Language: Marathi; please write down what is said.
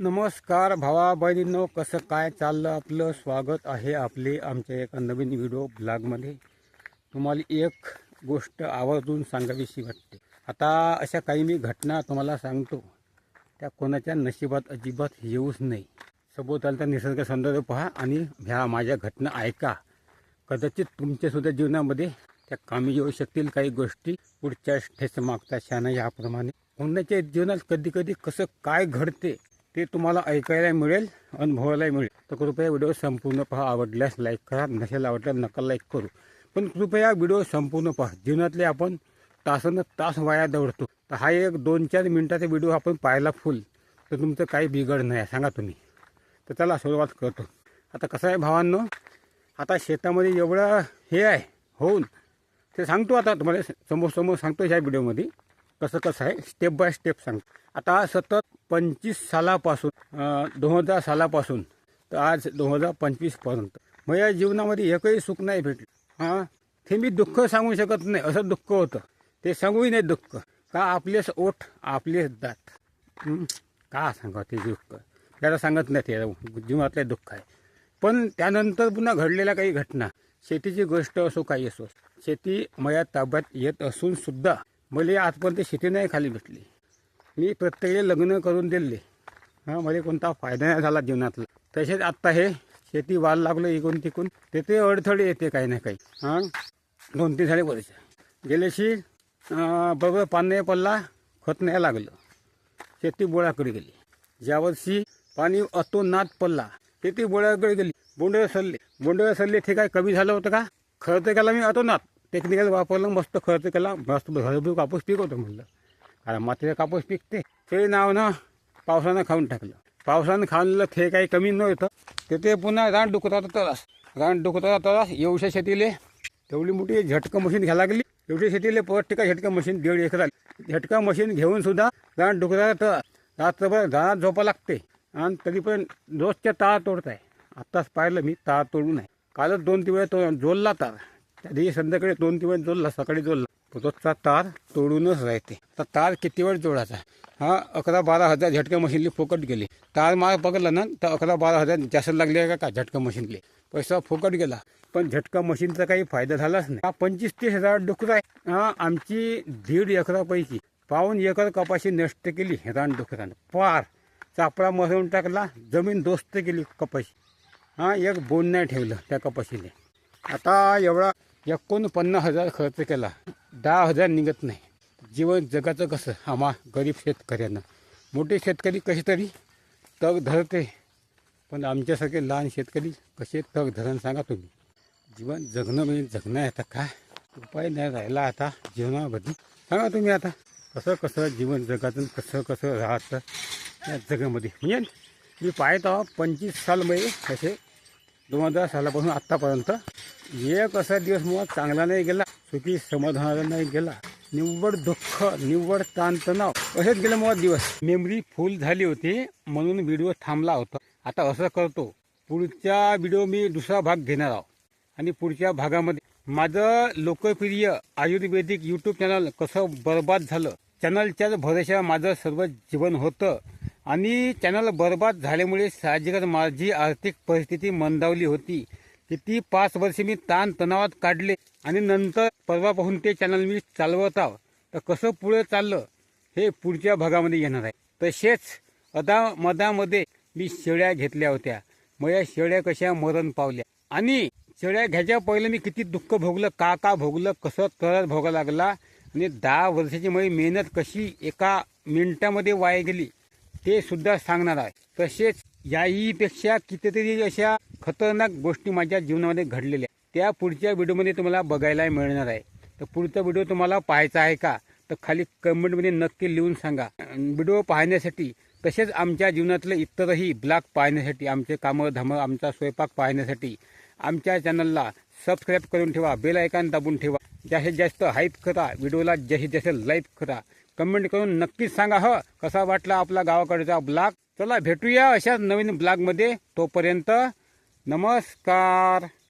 नमस्कार भावा बहिणींनो कसं काय चाललं आपलं? स्वागत आहे आपले आमच्या एका नवीन व्हिडिओ ब्लॉगमध्ये तुम्हाला एक गोष्ट आवर्जून सांगावीशी वाटते. आता अशा काही मी घटना तुम्हाला सांगतो. त्या कोणाच्या नशिबात अजिबात येऊच नाही. सभोवतालचा निसर्ग सौंदर्य पहा आणि ह्या माझ्या घटना ऐका. कदाचित तुमच्यासुद्धा जीवनामध्ये त्या कामी येऊ शकतील काही गोष्टी. पुढच्या ठेच मागता शाना याप्रमाणे. कोणाच्या जीवनात कधी कधी कसं काय घडते ते तुम्हाला ऐकायला मिळेल अनुभवायला मिळेल. तर कृपया व्हिडिओ संपूर्ण पहा आवडल्यास लाईक करा नसेल आवडल्यास नका लाईक करू. पण कृपया व्हिडिओ संपूर्ण पहा. जीवनातले आपण तासानं तास वाया दौडतो. तर हा एक दोन चार मिनिटाचा व्हिडिओ आपण पाहायला फुल. तर तुमचं काही बिघड नाही आहे सांगा तुम्ही. तर त्याला सुरुवात करतो. आता कसं आहे भावांनो आता शेतामध्ये एवढं हे आहे होऊन. ते सांगतो आता तुम्हाला समोर समोर सांगतो ह्या व्हिडिओमध्ये. कसं कसं आहे स्टेप बाय स्टेप सांग आता सतत पंचवीस सालापासून दोन हजार सालापासून तर आज दोन हजार पंचवीसपर्यंत माझ्या जीवनामध्ये एकही सुख नाही भेटलं. हां? ते मी दुःख सांगू शकत नाही असं दुःख होतं. ते सांगूही नाही दुःख. का आपलेच ओठ आपलेच दात? का सांगा ते दुःख? त्याला सांगत नाही ते जीवनातले दुःख आहे. पण त्यानंतर पुन्हा घडलेल्या काही घटना. शेतीची गोष्ट असो काही असो. शेती माझ्या ताब्यात येत असून सुद्धा मला आजपर्यंत शेती नाही खाली भेटली. मी प्रत्येकाला लग्न करून दिले. हां मला कोणता फायदा नाही झाला जीवनातला. तसेच आत्ता हे शेती वाढ लागलं इकून तिकून तेथे अडथळे येते काही ना काही. हां दोन तीन झाले वर्ष. गेल्याशी बरोबर पाणी पडला खत नाही लागलं. शेती बोळाकडे गेली. ज्या वर्षी पाणी अतोनात पडला शेती बोळाकडे गेली. बोंडे सरले बोंडे सरले ते काय कमी झालं होतं का? खरं तर केला मी अतोनात. टेक्निकल वापरलं मस्त खर्च केला मस्त भरभर कापूस पिकवतो म्हणलं. कारण मातीचा कापूस पिकते. ते नाव ना पावसानं खाऊन टाकलं. पावसानं खाल्लं ते काही कमी नव्हतं. ते ते पुन्हा रान डुकराचा तरास रान डुकराचा तरास एवढ्या शेतीले तेवढी मोठी झटकं मशीन घ्यायला लागली. एवढी शेतीले परत टिका झटका मशीन दीड एकर झटका मशीन घेऊन सुद्धा रान डुकराचा तरास रात्रभर रानात झोपा लागते. आणि तरी पण रोजच्या तार तोडत आहे आत्ताच पाहिलं मी तार तोडू नाही कालच दोन तीन वेळा तो जोडला तार. त्या दिवशी संध्याकाळी दोन दिवस जोडला सकाळी जोडला. रोजचा तार तोडूनच राहते. तर तार किती वेळ जोडायचा? हा अकरा बारा हजार झटक्या मशीनली फुकट गेली. तार मार पकडला ना तर अकरा बारा हजार जास्त लागले का का झटका मशीनले? पैसा फुकट गेला. पण झटका मशीनचा काही फायदा झालाच नाही. हा पंचवीस तीस हजार डुकर आहे. हा आमची दीड एकरापैकी पाऊन एकर कपाशी नष्ट केली रान डुकरानं. पार चापडा मरून टाकला जमीन दोस्त केली कपाशी. हां एक बोन नाही ठेवलं त्या कपाशीने आता एवढा एकोणपन्नास हजार खर्च केला. दहा हजार निघत नाही. जीवन जगाचं कसं? आम्हा गरीब शेतकऱ्यांना. मोठे शेतकरी कसे तरी तग धरते. पण आमच्यासारखे लहान शेतकरी कसे तग धरण सांगा तुम्ही? जीवन जगणं म्हणजे जगणं आहे आता काय? उपाय नाही राहिला आता जीवनामध्ये. सांगा तुम्ही आता कसं कसं जीवन जगातून कसं कसं राहतं या जगामध्ये? म्हणजे मी पाहत आहो पंचवीस सालमध्ये कसे दोन हजार सालापासून आत्तापर्यंत. एक असा दिवस मग चांगला नाही गेला सुखी समाधानाला नाही गेला. निव्वळ दुःख निव्वळ ताणतणाव असेच गेले मग दिवस. मेमरी फुल झाली होती म्हणून व्हिडिओ थांबला होता. आता असं करतो पुढच्या व्हिडिओ मी दुसरा भाग घेणार आहोत. आणि पुढच्या भागामध्ये माझं लोकप्रिय आयुर्वेदिक यूट्यूब चॅनल कसं बर्बाद झालं चॅनलच्याच भरोशा माझं सर्व जीवन होतं आणि चॅनल बर्बाद झाल्यामुळे साहजिकच माझी आर्थिक परिस्थिती मंदावली होती. किती पाच वर्ष मी ताण तणावात काढले आणि नंतर परवापासून ते चॅनल मी चालवत आहो. तर कसं पुढे चाललं हे पुढच्या भागामध्ये येणार आहे. तसेच अदा मधामध्ये मी शेळ्या घेतल्या होत्या. मग या शेळ्या कशा मरण पावल्या? आणि शेळ्या घ्यायच्या पहिले मी किती दुःख भोगलं का का भोगलं कसं त्रास भोगा लागला? आणि दहा वर्षाची माझी मेहनत कशी एका मिनिटामध्ये वाया गेली? ते सुद्धा सांगणार आहे. तसेच याहीपेक्षा कितीतरी अशा खतरनाक गोष्टी माझ्या जीवनामध्ये घडलेल्या त्या पुढच्या व्हिडिओमध्ये तुम्हाला बघायला मिळणार आहे. तर पुढचा व्हिडिओ तुम्हाला पाहायचा आहे का? तर खाली कमेंटमध्ये नक्की लिहून सांगा. व्हिडिओ पाहण्यासाठी तसेच आमच्या जीवनातले इतरही ब्लॉग पाहण्यासाठी आमचे कामं धामं आमचा स्वयंपाक पाहण्यासाठी आमच्या चॅनलला सबस्क्राईब करून ठेवा बेल आयकॉन दाबून ठेवा. जास्तीत जास्त हाईप करा व्हिडिओला जास्तीत जास्त लाईक करा. कमेंट करून नक्कीच सांगा ह. कसा वाटला आपला गावाकडचा ब्लॉग? चला भेटूया अशाच नवीन ब्लॉगमध्ये. तोपर्यंत नमस्कार.